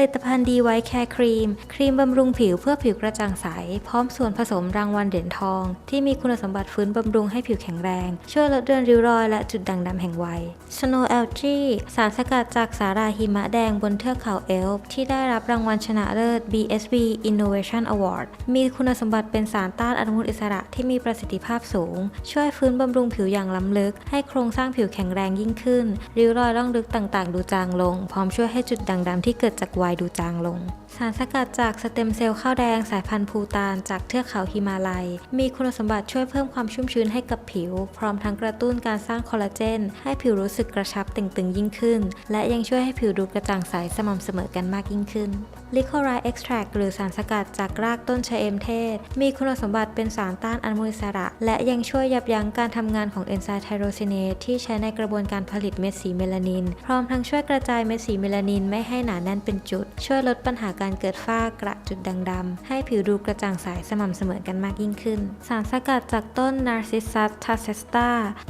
ลิตภัณฑ์ดีไวท์แคร์ครีม ครีมบำรุงผิวเพื่อผิวกระจ่างใส พร้อมส่วนผสมรางวัลเหรียญทอง ที่มีคุณสมบัติฟื้นบำรุงให้ผิวแข็งแรง ช่วยลดเรือนริ้วรอยและจุดด่างดำแห่งวัย Snow Algae สารสกัดจากสาหร่ายหิมะแดงบนเทือกเขาเอลป์ที่ได้รับรางวัลชนะเลิศ BSB Innovation Award มีคุณสมบัติเป็นสารต้านอนุมูลอิสระที่มีประสิทธิภาพสูง ช่วยฟื้นบำรุงผิวอย่างล้ำลึก ให้โครงสร้างผิวแข็งแรงยิ่งขึ้นริ้วรอยร่องลึกต่างๆ ดูจางลง พร้อมช่วยให้จุดด่างดำที่เกิดจากวัยดูจางลง สารสกัดจากสเต็มเซลล์ข้าวแดงสายพันธุ์ภูตานจากเทือกเขาฮิมาลัย มีคุณสมบัติช่วยเพิ่มความชุ่มชื้นให้กับผิว พร้อมทั้งกระตุ้นการสร้างคอลลาเจน ให้ผิวรู้สึกกระชับต่งตึงยิ่งขึ้น และยังช่วยให้ผิวดูกระจ่างใสสม่ำเสมอกันมากยิ่งขึ้นลิโคไรเอ็กซ์แทรกหรือสารสกัดจากรากต้นชะเอมเทศ มีคุณสมบัติเป็นสารต้านอนุมูลอิสระ และยังช่วยยับยั้งการทำงานของเอนไซม์ไทโรซินเนสที่ใช้ในกระบวนการผลิตเม็ดสีเมลานิน พร้อมทั้งช่วยกระจายเม็ดสีเมลานินไม่ให้หนาแน่นเป็นจุดช่วยลดปัญหาการเกิดฝ้ากระจุดด่างดำให้ผิวดูกระจ่างใสสม่ำเสมอกันมากยิ่งขึ้น สารสกัดจากต้น Narcissus tassesta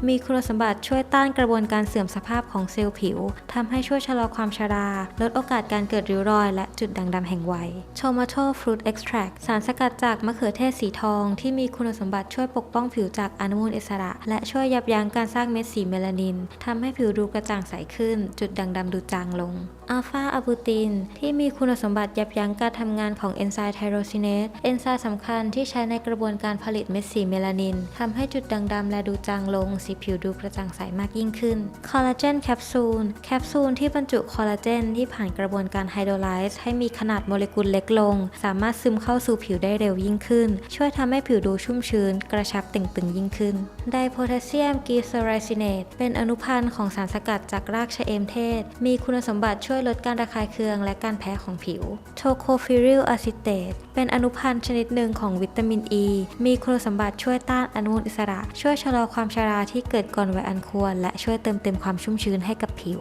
มีคุณสมบัติช่วยต้านกระบวนการเสื่อมสภาพของเซลล์ผิวทำให้ช่วยชะลอความชรา ลดโอกาสการเกิดริ้วรอยและจุดด่างดำแห่งวัย Tomato Fruit Extract สารสกัดจากมะเขือเทศสีทองที่มีคุณสมบัติช่วยปกป้องผิวจากอนุมูลอิสระ และช่วยยับยั้งการสร้างเม็ดสีเมลานินทำให้ผิวดูกระจ่างใสขึ้น จุดด่างดำดูจางลงอัลฟาอะบูตินที่มีคุณสมบัติยับยั้งการทำงานของเอนไซม์ไทโรซินเนสเอนไซม์สำคัญที่ใช้ในกระบวนการผลิตเม็ดสีเมลานินทำให้จุดด่างดำและดูจางลง สีผิวดูกระจ่างใสมากยิ่งขึ้นคอลลาเจนแคปซูลแคปซูลที่บรรจุคอลลาเจนที่ผ่านกระบวนการไฮโดรไลซ์ให้มีขนาดโมเลกุลเล็กลง สามารถซึมเข้าสู่ผิวได้เร็วยิ่งขึ้น ช่วยทำให้ผิวดูชุ่มชื้น กระชับเต่งตึงยิ่งขึ้นไดโพแทสเซียมกีซอไรซินเนตเป็นอนุพันธ์ของสารสกัดจากรากชะเอมเทศ มีคุณสมบัติช่วยลดการระคายเคืองและการแพ้ของผิวโทโคฟิริลอะซิเตตเป็นอนุพันธ์ชนิดหนึ่งของวิตามินอ e, ีมีคุณสมบัติช่วยต้านอนุมูลอิสระ ช่วยชะลอความชราที่เกิดก่อนวัยอันควร และช่วยเติมเต็มความชุ่มชื้นให้กับผิว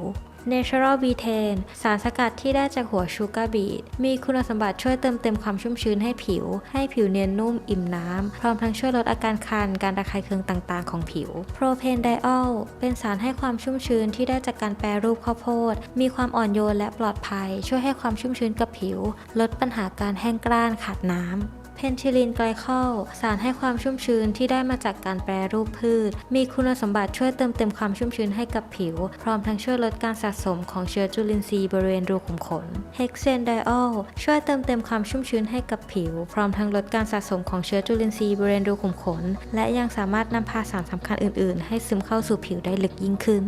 Natural b e t a n สารสกัดที่ได้จากหัวชูการ์บีทมีคุณสมบัติช่วยเติมเต็มความชุ่มชื้นให้ผิว ให้ผิวเนียนนุ่มอิ่มน้ำ พร้อมทั้งช่วยลดอาการคัน การระคายเคืองต่างๆ ของผิว Propane Diol เป็นสารให้ความชุ่มชื้นที่ได้จากการแปรรูปข้าวโพด มีความอ่อนโยนและปลอดภัย ช่วยให้ความชุ่มชื้นกับผิว ลดปัญหาการแห้งกร้านขาดน้ำ เพนทิลินไกลคอลสารให้ความชุ่มชื้นที่ได้มาจากการแปรรูปพืช มีคุณสมบัติช่วยเติมเต็มความชุ่มชื้นให้กับผิว พร้อมทั้งช่วยลดการสะสมของเชื้อจุลินทรีย์บริเวณรูขุมขนเฮกเซนไดออลช่วยเติมเต็มความชุ่มชื้นให้กับผิว พร้อมทั้งลดการสะสมของเชื้อจุลินทรีย์บริเวณรูขุมขน และยังสามารถนำพาสารสำคัญอื่น ๆ ให้ซึมเข้าสู่ผิวได้ลึกยิ่งขึ้น